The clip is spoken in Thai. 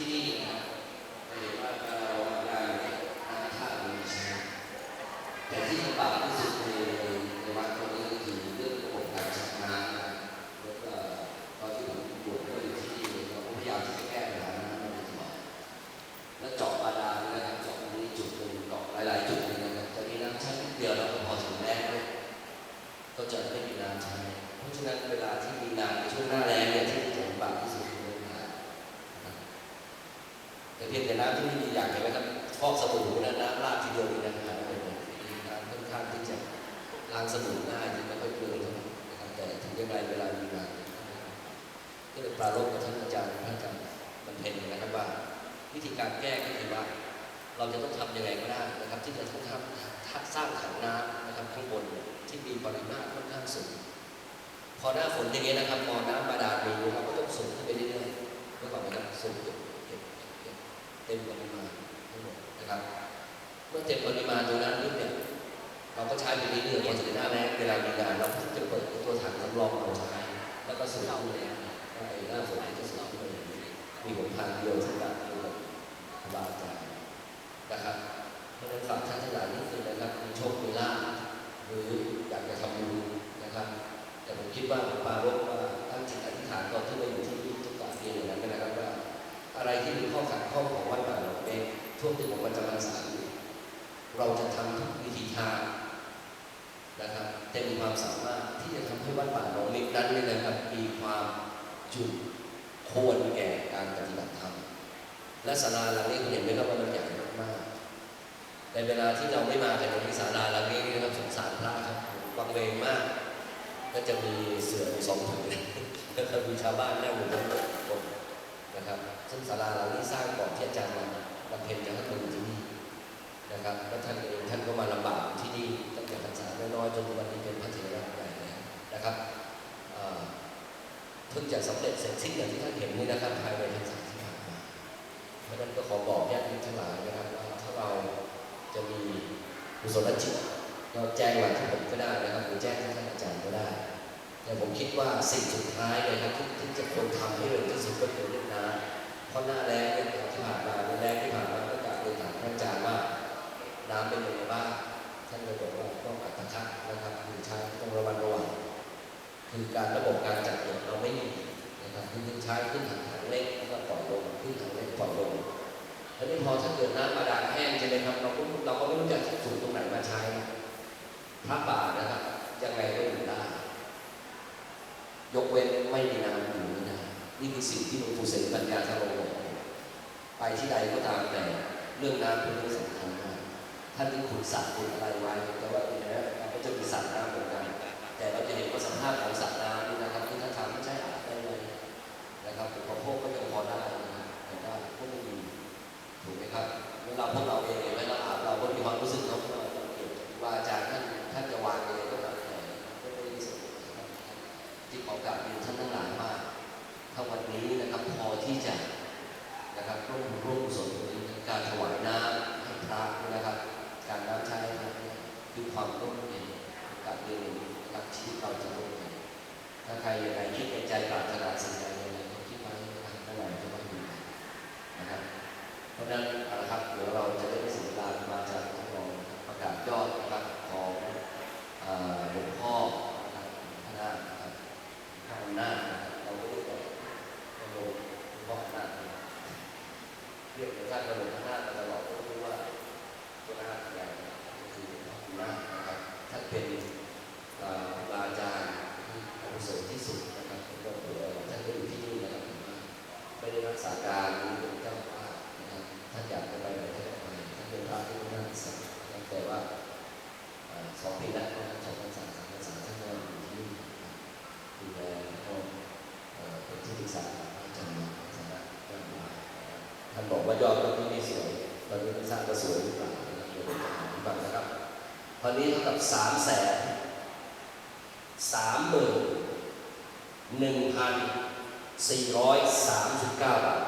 ที่นี่นะเราเห็นว่าเรางานเนี่ยงานท่ามันมีใช่ไหมแต่ที่ลำบากที่สุดในในวัดตรงนี้ก็คือเรื่องระบบการจัดงานนะแล้วก็ตอนที่ผมบวชก็อยู่ที่นี่เราพยายามที่จะแก้ปัญหานั้นมาโดยตลอดแล้วเจาะบาดาลนะครับเจาะตรงนี้จุดหนึ่งเจาะหลายๆจุดเลยนะครับจะมีน้ำใช้นิดเดียวแล้วก็พอถึงแรกเลยก็จะไม่มีน้ำใช้เพราะฉะนั้นเวลาที่มีน้ ฟอกสบู่นะน้ำราดทีเดียวนี่นะครับเป็นน้ำค่อนข้างที่จะล้างสบู่ง่ายที่ไม่ค่อยเปลืองเท่าไหร่นะครับแต่ถึงยังไงเวลามีงานก็เลยปรารภกับท่านอาจารย์ท่านอาจารย์มันเพ็ญนะครับว่า วิธีการแก้ก็คือว่า เราจะต้องทำยังไงก็ได้นะครับ ที่จะต้องทำสร้างถังน้ำนะครับข้างบนที่มีปริมาตรค่อนข้างสูงพอหน้าฝนอย่างเงี้ยนะครับพอน้ำบาดาลมีเราก็ต้องสูงขึ้นไปเรื่อยๆเมื่อก่อนนะครับสูงเก็บเก็บเก็บเต็มปริมาณ นะครับเมื่อเต็มปริมาณตรงนั้นนิดเนี่ยเราก็ใช้ไปเรื่อยๆพอถึงหน้าแรงเวลามีงานเราก็จะเปิดตัวถังสำรองเอาใช้แล้วก็สูบขึ้นเลยไอ้หน้าฝนจะสูบขึ้นเลยมีหนทางเดียวที่จะเดียวกับบาดใจนะครับเพราะฉะนั้นฝากท่านทั้งหลายนิดนึงนะครับ ช่วงที่ผมปรจำพรรษาอยู่เราจะทำทุกวิธีทางนะครับเต็มความสามารถที่จะทำให้วัดป่าหลวงเล็กนั้นเนี่ยนะครับ มีความจุควรแก่การปฏิบัติธรรมและศาลาหลังนี้คุณเห็นไหมครับว่ามันใหญ่มากๆในเวลาที่เราไม่มากันในศาลาหลังนี้นะครับสงสารพระครับวังเวงมาก ก็จะมีเสือสองผืนแล้วก็มีชาวบ้านนั่งอยู่บนบนนะครับซึ่งศาลาเรานี้สร้างก่อนที่อาจารย์มา บำเพ็ญจะให้มาอยู่ที่นี่นะครับแล้วท่านเองท่านก็มาลำบากที่นี่ตั้งแต่พรรษาน้อยๆจนวันนี้เป็นพระเถระใหญ่แล้วนะครับเอ่อเพิ่งจะสำเร็จเสร็จสิ้นอย่างที่ท่านเห็นนี่นะครับภายในพรรษาที่ผ่านมาเพราะฉะนั้นก็ขอบอกญาติโยมทั้งหลายนะครับว่าถ้าเราจะมีกุศลจิตก็แจ้งมาที่ผมก็ได้นะครับหรือแจ้งที่ท่านอาจารย์ก็ได้ แต่ผมคิดว่าสิ่งสุดท้ายเลยครับที่ที่จะควรทำให้เร็วที่สุดก็คือเรื่องน้ำ เพราะหน้าแรงเนี่ยที่ผ่านมาหน้าแรงที่ผ่านมาก็กลับเรียนถามท่านอาจารย์ว่าน้ำเป็นยังไงบ้างท่านเลยบอกว่าต้องอัตคัดนะครับคือใช้ต้องระมัดระวังคือการระบบการจัดเก็บเราไม่มีนะครับคือใช้ขึ้นถังถังเล็กแล้วก็ปล่อยลงขึ้นถังเล็กปล่อยลงแล้วนี่พอถ้าเกิดน้ำบาดาลแห้งใช่ไหมครับเราก็เราก็ไม่รู้จะสูบตรงไหนมาใช้พระป่านะครับยังไงก็อยู่ได้ยกเว้นไม่มีน้ำอยู่ไม่ได้นี่ คือสิ่งที่หลวงปู่เสกปัญญาทโรบอกไปที่ใดก็ตามแต่เรื่องน้ำเป็นเรื่องสำคัญมากท่านที่ขุดสระขุดอะไรไว้แต่ว่าเนี่ยนะมันก็จะมีสระน้ำเหมือนกันแต่เราจะเห็นว่าสภาพของสระน้ำนี่นะครับที่ท่าน ที่จะนะครับร่วมร่วมกุศลตรงนี้การถวายน้ำให้พระนะครับ การน้ำใช้ให้พระเนี่ยคือความร่วมมือกับเรียนนะครับชีวิตเราจะร่วมกันถ้าใครอยังไงคิดในใจปรารถนาสิ่งใดยังไงก็คิดไว้นะครับทั้งหลาจะต้องอยู่นะครับเพราะนั้นเอาละครับเดี๋ยวเราจะได้เสียเวลามาจากท่านรองประกาศยอดนะครับของเอ่อหลวงพ่อนะครับคณะนะครับ ข้างหน้าเราก็เรียกว่าพระโลกพ่อหน้า เรียกท่านพระโลกหน้าตลอดก็รู้ว่าตัวหน้าใหญ่คือมากะครับท่านเป็นครูบาอาจารย์ที่อาวุโสที่สุดนะครับแล้วก็ตัวท่านก็อยู่ที่นี่นะครับไม่ได้รักษาการหรือเป็นเจ้าอาวาสนะครับท่านอยากจะไปไหนท่านก็ไปท่านเป็นพระที่น่าศึกษาแต่ว่าสองปีแรกก็สองพรรษาสามพรรษาท่านก็อยู่ที่นี่ ดูแลแล้วก็เอ่อเป็นที่ปรึกษาอาจารย์มาสนะท่านมาท่าน บอกว่ายอดตอนนี้ไม่สวยเราไม่ทราบจะสวยหรือเปล่าบังนะครับตอนนี้เท่ากับสามแสนสามหมื่นหนึ่งพันสี่ร้อยสามสิบเก้าบาท